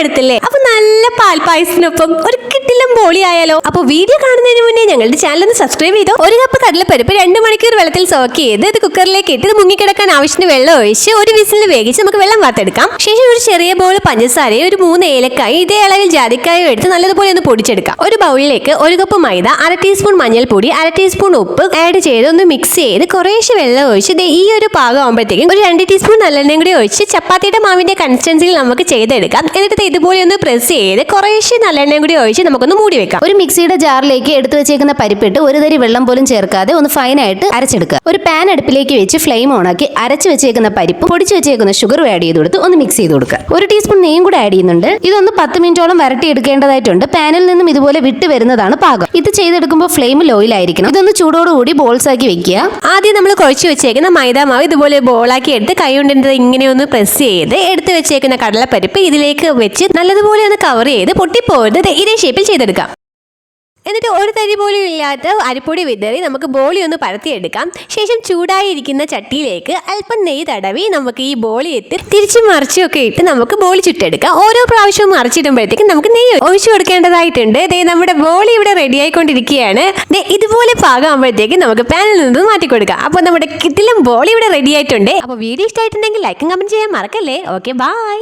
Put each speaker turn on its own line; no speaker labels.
അടുത്തല്ലേ അപ്പൊ നല്ല പാൽപ്പായസത്തിനൊപ്പം ഒരു കിട്ടിലും ബോളി ആയാലോ അപ്പൊ വീഡിയോ കാണുന്നതിന് മുന്നേ ഞങ്ങളുടെ ചാനൽ ഒന്ന് സബ്സ്ക്രൈബ് ചെയ്തോ. ഒരു കപ്പ് കടലപ്പരിപ്പ് രണ്ട് മണിക്കൂർ വെള്ളത്തിൽ സോക്ക് ചെയ്ത് ഇത് കുക്കറിലേക്ക് ഇട്ട് ഇത് മുങ്ങിക്കിടക്കാൻ ആവശ്യത്തിന് വെള്ളം ഒഴിച്ച് ഒരു വിസിലിൽ വേവിച്ച് നമുക്ക് വെള്ളം വാർത്തെടുക്കാം. ശേഷം ഒരു ചെറിയ ബോൾ പഞ്ചസാരയും ഒരു മൂന്ന് ഏലക്കായി ഇതേ അളവിൽ ജാതിക്കായും എടുത്ത് നല്ലതുപോലെ ഒന്ന് പൊടിച്ചെടുക്കാം. ഒരു ബൗളിലേക്ക് ഒരു കപ്പ് മൈദ അര ടീസ്പൂൺ മഞ്ഞൾപ്പൊടി അര ടീസ്പൂൺ ഉപ്പ് ആഡ് ചെയ്ത് ഒന്ന് മിക്സ് ചെയ്ത് കുറേശ്ശെ വെള്ളം ഒഴിച്ച് ഈ ഒരു പാകം ആകുമ്പോഴത്തേക്കും ഒരു രണ്ട് ടീസ്പൂൺ നല്ലെണ്ണയും കൂടി ഒഴിച്ച് ചപ്പാത്തിയുടെ മാവിന്റെ കൺസിസ്റ്റൻസിയിൽ നമുക്ക് ചെയ്തെടുക്കാം. എന്നിട്ട് ഇതുപോലെ ഒന്ന് പ്രസ് ചെയ്ത് കുറേശ്ശെ നല്ലെണ്ണയും കൂടി ഒഴിച്ച് നമുക്കൊന്ന് മൂടി വെക്കാം.
ഒരു മിക്സിയുടെ ജാറിലേക്ക് എടുത്തു വെച്ചേക്കുന്ന പരിപ്പിട്ട് ഒരു തരി വെള്ളം പോലും ചേർക്കാതെ ഒന്ന് ഫൈനായിട്ട് അരച്ചെടുക്കുക. ഒരു പാൻ അടുപ്പിലേക്ക് വെച്ച് ഫ്ലെയിം ഓണാക്കി അരച്ച് വെച്ചേക്കുന്ന പരിപ്പ് പൊടിച്ച് വെച്ചേക്കുന്ന ഷുഗർ ആഡ് ചെയ്ത് കൊടുത്ത് ഒന്ന് മിക്സ് ചെയ്ത് കൊടുക്കുക. ഒരു ടീസ്പൂൺ നെയ്യും കൂടെ ആഡ് ചെയ്യുന്നുണ്ട്. ഇതൊന്ന് പത്ത് മിനിറ്റോളം വരട്ടി എടുക്കേണ്ടതായിട്ടുണ്ട്. പാനിൽ നിന്നും ഇതുപോലെ വിട്ട് വരുന്നതാണ് പാകം. ഇത് ചെയ്തെടുക്കുമ്പോൾ ഫ്ലെയിം ലോയിലായിരിക്കണം ഇതൊന്ന് ചൂടോടുകൂടി ബോൾസ് ആക്കി വെക്കുക.
ആദ്യം നമ്മൾ കുഴച്ച് വെച്ചേക്കുന്ന മൈദ മാവ് ഇതുപോലെ ബോളാക്കി എടുത്ത് കൈ കൊണ്ടിരുന്നത് ഇങ്ങനെ ഒന്ന് പ്രസ് ചെയ്ത് എടുത്ത് വെച്ചേക്കുന്ന കടലപ്പരിപ്പ് ഇതിലേക്ക് വെച്ച് നല്ലതുപോലെ ഒന്ന് കവർ ചെയ്ത് പൊട്ടിപ്പോയത് ദേ ഇതേ ഷേപ്പിൽ ചെയ്തെടുക്കാം. എന്നിട്ട് ഒരു തരി പോലും ഇല്ലാത്ത അരിപ്പൊടി വിതറി നമുക്ക് ബോളി ഒന്ന് പരത്തിയെടുക്കാം. ശേഷം ചൂടായിരിക്കുന്ന ചട്ടിയിലേക്ക് അല്പം നെയ്യ് തടവി നമുക്ക് ഈ ബോളി എത്തി തിരിച്ചു മറിച്ചൊക്കെ ഇട്ട് നമുക്ക് ബോളി ചുട്ടെടുക്കാം. ഓരോ പ്രാവശ്യവും മറിച്ചിടുമ്പോഴത്തേക്കും നമുക്ക് നെയ്യ് ഒഴിച്ചു കൊടുക്കേണ്ടതായിട്ടുണ്ട്. ദേ നമ്മുടെ ബോളി ഇവിടെ റെഡി ആയിക്കൊണ്ടിരിക്കുകയാണ്. ദേ ഇതുപോലെ പാകമാകുമ്പോഴത്തേക്കും നമുക്ക് പാനിൽ നിന്ന് മാറ്റി കൊടുക്കാം. അപ്പോൾ നമ്മുടെ കിട്ടിലും ബോളി ഇവിടെ റെഡി ആയിട്ടുണ്ട്. അപ്പോൾ വീഡിയോ ഇഷ്ടമായിട്ടുണ്ടെങ്കിൽ ലൈക്കും കമന്റ് ചെയ്യാൻ മറക്കല്ലേ? Okay bye